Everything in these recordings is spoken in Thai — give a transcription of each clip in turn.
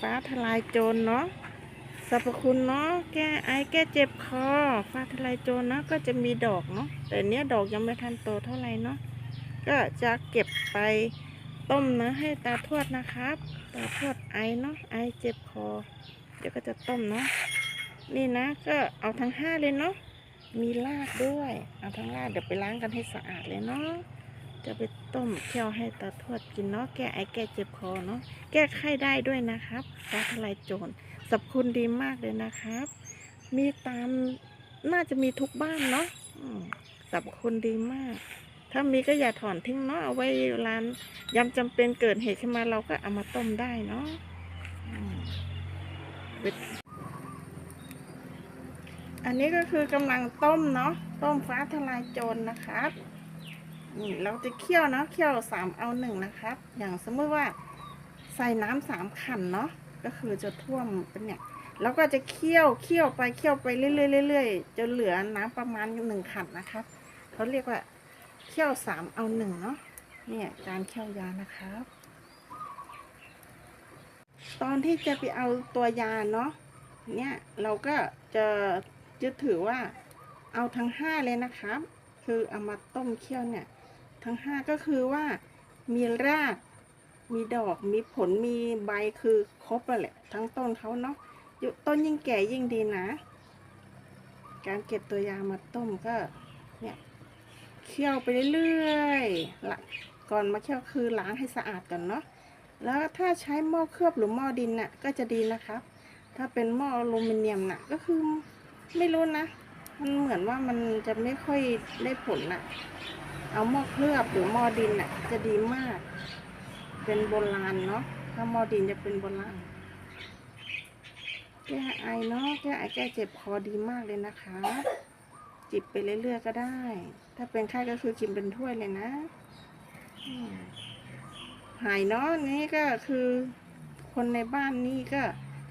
ฟ้าทลายโจรเนาะสรรพคุณเนาะแก้ไอแก้เจ็บคอ ฟ้าทลายโจรเนาะก็จะมีดอกเนาะแต่เนี้ยดอกยังไม่ทันโตเท่าไหร่เนาะก็จะเก็บไปต้มนะให้ตาทวดนะครับ ตาทวดไอเนาะไอเจ็บคอ เดี๋ยวก็จะต้มเนาะนี่นะก็เอาทั้งห้าเลยเนาะมีรากด้วย เอาทั้งรากเดี๋ยวไปล้างกันให้สะอาดเลยเนาะ จะไปต้มเคี่ยวให้ตาทวดกินเนาะแก้ไอแก้เจ็บคอเนาะแก้ไข้ได้ด้วยนะครับฟ้าทลายโจรสรรพคุณดีมากเลยนะครับ มีตามน่าจะมีทุกบ้านเนาะสรรพคุณดีมาก ถ้ามีก็อย่าถอนทิ้งเนาะเอาไว้ร้านยำจำเป็นเกิดเหตุขึ้นมาเราก็เอามาต้มได้เนาะอันนี้ก็คือกำลังต้มเนาะต้มฟ้าทลายโจรนะครับ นี่เราจะเคี่ยวเนาะเคี่ยวสามเอาหนึ่งนะครับ อย่างสมมติว่าใส่น้ำสามขันเนาะก็คือจะท่วมเป็นเนี่ยแล้วก็จะเคี่ยวเคี่ยวไปเคี่ยวไปเรื่อยๆเรื่อยๆจนเหลือน้ำประมาณหนึ่งขันนะครับเขาเรียกว่าเคี่ยวสามเอาหนึ่งเนาะเนี่ยการเคี่ยวยานะครับ ตอนที่จะไปเอาตัวยาเนาะเนี่ยเราก็จะจะถือว่าเอาทั้งห้าเลยนะครับ คือเอามาต้มเคี่ยวเนี่ย ทั้งห้าก็คือว่ามีราก มีดอก มีผล มีใบคือครบแล้วแหละ ทั้งต้นเขาเนาะต้นยิ่งแก่ยิ่งดีนะ การเก็บตัวยามาต้มก็เนี่ยเคี่ยวไปเรื่อยๆละก่อนมาเคี่ยวคือล้างให้สะอาดก่อนเนาะ แล้วถ้าใช้หม้อเคลือบหรือหม้อดินน่ะก็จะดีนะครับ ถ้าเป็นหม้ออลูมิเนียมน่ะก็คือไม่รู้นะ มันเหมือนว่ามันจะไม่ค่อยได้ผลน่ะ เอาหม้อเคลือบหรือหม้อดินน่ะ จะดีมาก เป็นโบราณเนาะถ้าหม้อดินจะเป็นโบราณแก้ไอเนาะแก้ไอแก้เจ็บคอดีมากเลยนะคะ จิบไปเรื่อยๆก็ได้ ถ้าเป็นไข้ก็คือกินเป็นถ้วยเลยนะหายเนาะนี่ก็คือ คนในบ้านนี่ก็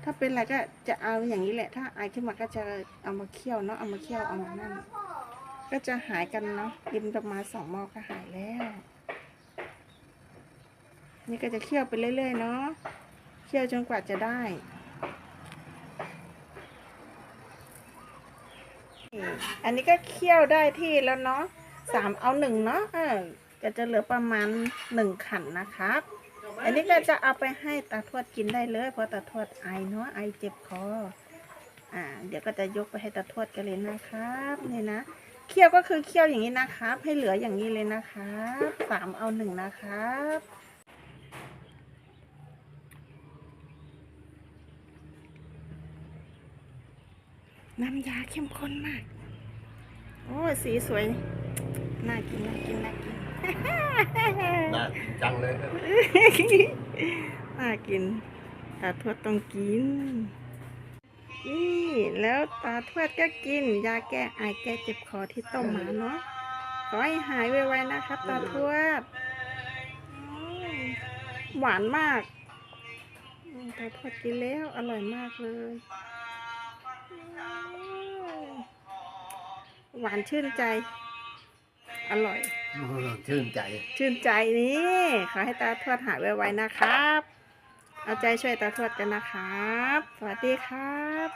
ถ้าเป็นอะไรก็จะเอาอย่างนี้แหละ ถ้าไอขึ้นมาก็จะเอามาเคี่ยวเนาะเอามาเคี่ยวเอามานั่น ก็จะหายกันเนาะกินประมาณสองหม้อก็หายแล้ว นี่ก็จะเคี่ยวไปเรื่อยๆเนาะเคี่ยวจนกว่าจะได้อันนี้ก็เคี่ยวได้ที่แล้วเนาะสามเอาหนึ่งเนาะเออก็จะเหลือประมาณหนึ่งขันนะครับ อันนี้ก็จะเอาไปให้ตาทวดกินได้เลย เพราะตาทวดไอเนาะไอเจ็บคออ่า เดี๋ยวก็จะยกไปให้ตาทวดกันเลยนะครับนี่นะ เคี่ยวก็คือเคี่ยวอย่างนี้นะครับ ให้เหลืออย่างนี้เลยนะครับสามเอาหนึ่งนะครับน้ำยาเข้มข้นมาก โอ้ยสีสวย น่ากิน น่ากิน น่ากิน น่ากินจังเลยครับน่ากินตาทวดต้องกิน นี่แล้วตาทวดก็กิน ยาแก้ไอแก้เจ็บคอที่ต้มมาเนาะขอให้หายไวๆนะครับ ตาทวดอืมหวานมากอืมตาทวดกินแล้วอร่อยมากเลยอืมหวานชื่นใจ อร่อย ชื่นใจ ชื่นใจนี่ขอให้ตาทวดหายไวๆนะครับ เอาใจช่วยตาทวดกันนะครับ สวัสดีครับ